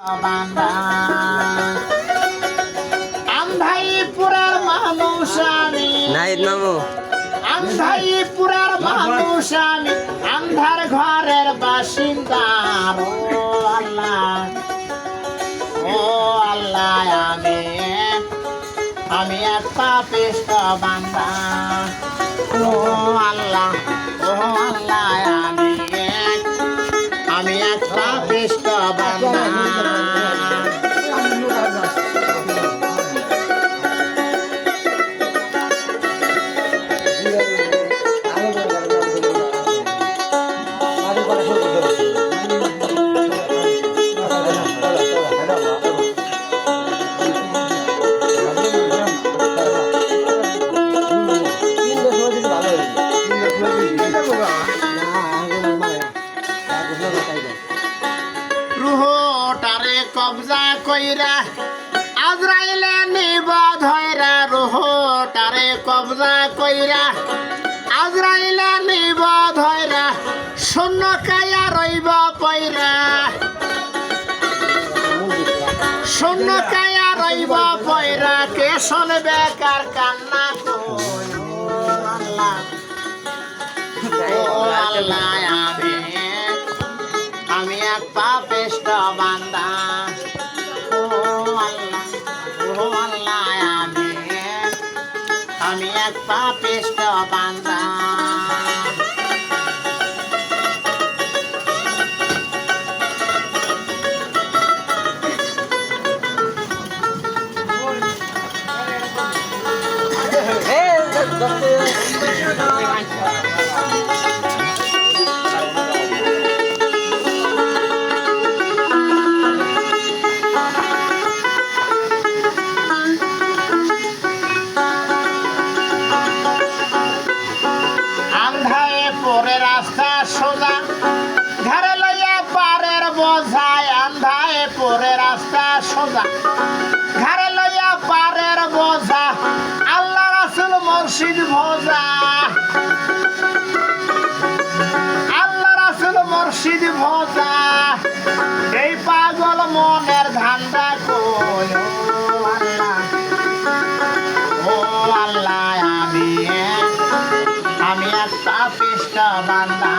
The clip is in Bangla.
বান্দা মানুষ আমি নাহিদ মামু। আন্ধাইপুরের মানুষ আমি আন্ধার ঘরের বাসিন্দা। ও আল্লাহ ও আল্লাহ আমি আমি এক পাপিষ্ট বান্দা। ও আল্লাহ ও আল্লাহ আমি আমি এক পাপিষ্ট কবজা কইরা আজরাইলে নিব ধইরা রুহটারে কবজা কইরা। আজরাইলে নিব ধইরা, শূন্য কায়া রইব পয়রা শূন্য কায়া রইব পয়রা কে শুনবে কার কান্না? আমি এক পাপিষ্ট বান্দা ও আল্লাহ আমি এক বান্দা পরে রাস্তা সোজা। ঘরে লইয়া পারের বোঝায় আন্ধায় পরে রাস্তা সোজা। ঘরে লইয়া পারের বোঝা, আল্লাহ রাসুল মুর্শিদ ভোজা পেস্তা বান্দা।